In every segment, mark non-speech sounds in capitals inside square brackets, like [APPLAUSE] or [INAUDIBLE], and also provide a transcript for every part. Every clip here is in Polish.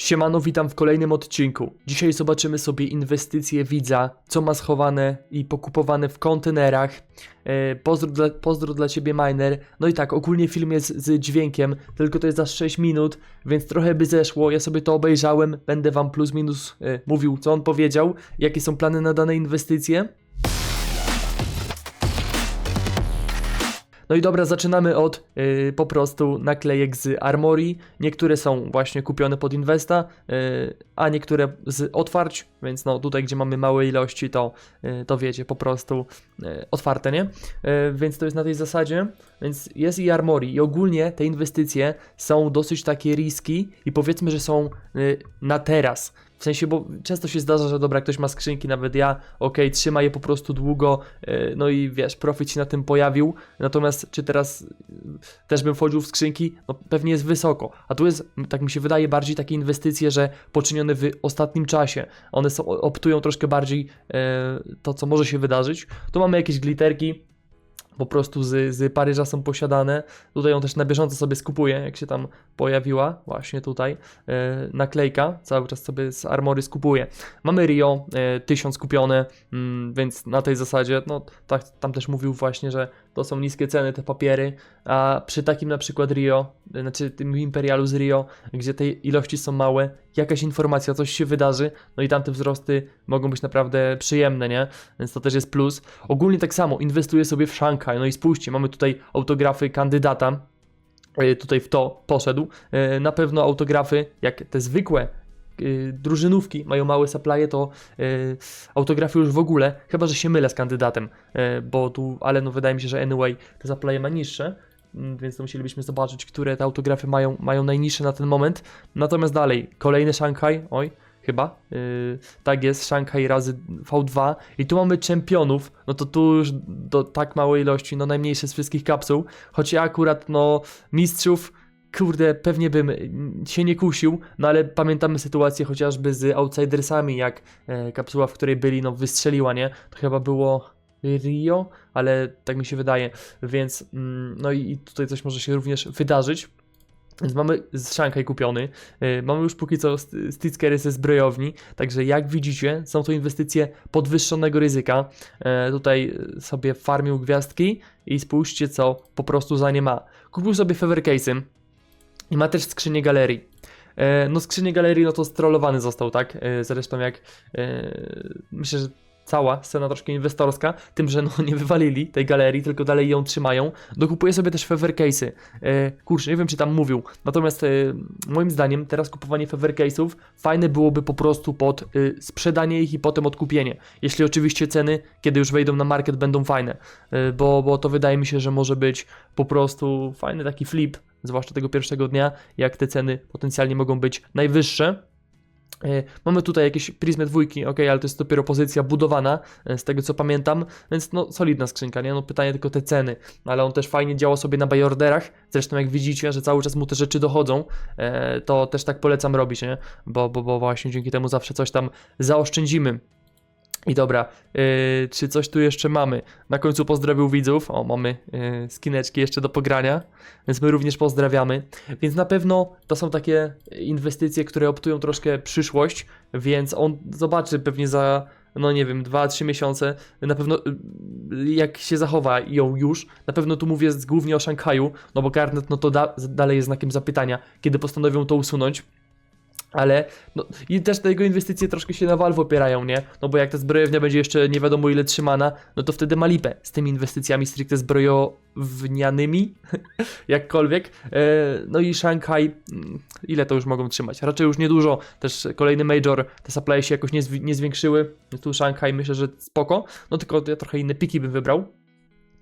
Siemano, witam w kolejnym odcinku. Dzisiaj zobaczymy sobie inwestycje widza, co ma schowane i pokupowane w kontenerach. E, pozdro, dla, pozdro dla Ciebie, Miner. No i tak, ogólnie film jest z dźwiękiem, tylko to jest za 6 minut, więc trochę by zeszło. Ja sobie to obejrzałem, będę Wam plus minus e, mówił, co on powiedział, jakie są plany na dane inwestycje. No i dobra, zaczynamy od y, po prostu naklejek z Armory. Niektóre są właśnie kupione pod Investa, y, a niektóre z otwarć, więc no tutaj, gdzie mamy małe ilości, to, y, to wiecie, po prostu y, otwarte, nie? Y, więc to jest na tej zasadzie, więc jest i Armory i ogólnie te inwestycje są dosyć takie riski i powiedzmy, że są y, na teraz. W sensie, bo często się zdarza, że dobra, ktoś ma skrzynki, nawet ja, okej, trzyma je po prostu długo, yy, no i wiesz, profit się na tym pojawił, natomiast czy teraz yy, też bym wchodził w skrzynki? No pewnie jest wysoko, a tu jest, tak mi się wydaje, bardziej takie inwestycje, że poczynione w ostatnim czasie, one są, optują troszkę bardziej yy, to, co może się wydarzyć. Tu mamy jakieś glitterki, po prostu z, z Paryża są posiadane. Tutaj ją też na bieżąco sobie skupuję, jak się tam pojawiła, właśnie tutaj. E, naklejka, cały czas sobie z Armory skupuję. Mamy Rio, e, 1000 kupione, mm, więc na tej zasadzie, no tak, tam też mówił właśnie, że to są niskie ceny te papiery, a przy takim na przykład Rio, znaczy tym Imperialu z Rio, gdzie te ilości są małe, jakaś informacja, coś się wydarzy, no i tamte wzrosty mogą być naprawdę przyjemne, nie? Więc to też jest plus. Ogólnie tak samo, inwestuję sobie w Szanghaj, no i spójrzcie, mamy tutaj autografy kandydata, e, tutaj w to poszedł. E, Na pewno autografy, jak te zwykłe drużynówki mają małe supply, to y, autografy już w ogóle, chyba że się mylę z kandydatem, y, bo tu, ale no wydaje mi się, że anyway te supply ma niższe, mm, więc to musielibyśmy zobaczyć, które te autografy mają, mają najniższe na ten moment. Natomiast dalej, kolejny Shanghai, oj, chyba, yy, tak jest, Shanghai razy V2 i tu mamy czempionów, no to tu już do tak małej ilości, no najmniejsze z wszystkich kapsuł, choć ja akurat, no, mistrzów, kurde, pewnie bym się nie kusił, no ale pamiętamy sytuację chociażby z outsidersami, jak e, kapsuła, w której byli, no wystrzeliła, nie? To chyba było Rio, ale tak mi się wydaje, więc mm, no i, tutaj coś może się również wydarzyć. Więc mamy z Shanghai kupiony, yy, mamy już póki co st- stickery ze zbrojowni, także jak widzicie są to inwestycje podwyższonego ryzyka. E, tutaj sobie farmił gwiazdki i spójrzcie co po prostu za nie ma. Kupił sobie Fever Case'y, i ma też skrzynię galerii. E, no skrzynię galerii, no to strollowany został, tak? E, zresztą jak e, myślę, że cała scena troszkę inwestorska, tym, że no [LAUGHS] nie wywalili tej galerii, tylko dalej ją trzymają. Dokupuję sobie też Fever Case'y. Kurczę, nie wiem czy tam mówił. Natomiast moim zdaniem teraz kupowanie Fever fajne byłoby po prostu pod sprzedanie ich i potem odkupienie. Jeśli oczywiście ceny, kiedy już wejdą na market, będą fajne. Bo, bo to wydaje mi się, że może być po prostu fajny taki flip, zwłaszcza tego pierwszego dnia, jak te ceny potencjalnie mogą być najwyższe. E, Mamy tutaj jakieś pryzmy dwójki, ok, ale to jest dopiero pozycja budowana, e, z tego co pamiętam, więc no solidna skrzynka, nie? No pytanie tylko te ceny, ale on też fajnie działa sobie na buy orderach, zresztą jak widzicie, że cały czas mu te rzeczy dochodzą, e, to też tak polecam robić, nie? Bo, bo, bo właśnie dzięki temu zawsze coś tam zaoszczędzimy. I dobra, yy, czy coś tu jeszcze mamy? Na końcu pozdrowił widzów. O, mamy yy, skineczki jeszcze do pogrania, więc my również pozdrawiamy. Więc na pewno to są takie inwestycje, które optują troszkę przyszłość, więc on zobaczy pewnie za, no nie wiem, 2-3 miesiące, na pewno yy, jak się zachowa ją już. Na pewno tu mówię głównie o Szanghaju, no bo Garnet no to da, dalej jest znakiem zapytania, kiedy postanowią to usunąć. Ale no, i też te jego inwestycje troszkę się na Valve opierają, nie? No bo jak ta zbrojownia będzie jeszcze nie wiadomo ile trzymana, no to wtedy ma lipę z tymi inwestycjami stricte zbrojownianymi, [LAUGHS] jakkolwiek. E, no i Shanghai, mm, ile to już mogą trzymać? Raczej już niedużo, też kolejny major, te supply się jakoś nie, nie zwiększyły. Tu Shanghai myślę, że spoko, no tylko ja trochę inne piki bym wybrał.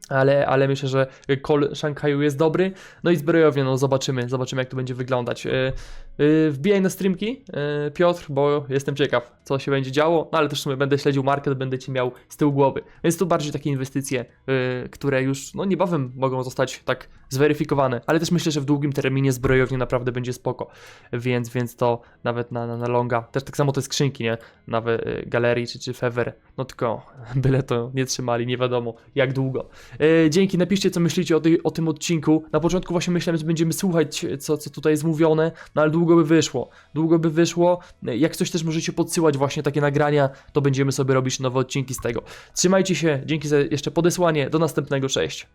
Ale, ale myślę, że call Szanghaju jest dobry. No i zbrojownia, no zobaczymy, zobaczymy jak to będzie wyglądać. Yy, yy, wbijaj na streamki, yy, Piotr, bo jestem ciekaw, co się będzie działo. No ale też w sumie będę śledził market, będę ci miał z tyłu głowy. Więc tu bardziej takie inwestycje, yy, które już no niebawem mogą zostać tak zweryfikowane. Ale też myślę, że w długim terminie zbrojownia naprawdę będzie spoko. Więc, więc to nawet na, na, na longa. Też tak samo te skrzynki, nie? Nawet yy, galerii czy, czy Fever no tylko [LAUGHS] byle to nie trzymali, nie wiadomo jak długo. E, dzięki, napiszcie co myślicie o, tej, o tym odcinku. Na początku właśnie myślałem, że będziemy słuchać co, co tutaj jest mówione, no ale długo by wyszło. Długo by wyszło. E, Jak coś też możecie podsyłać właśnie takie nagrania, to będziemy sobie robić nowe odcinki z tego. Trzymajcie się, dzięki za jeszcze podesłanie, do następnego, cześć.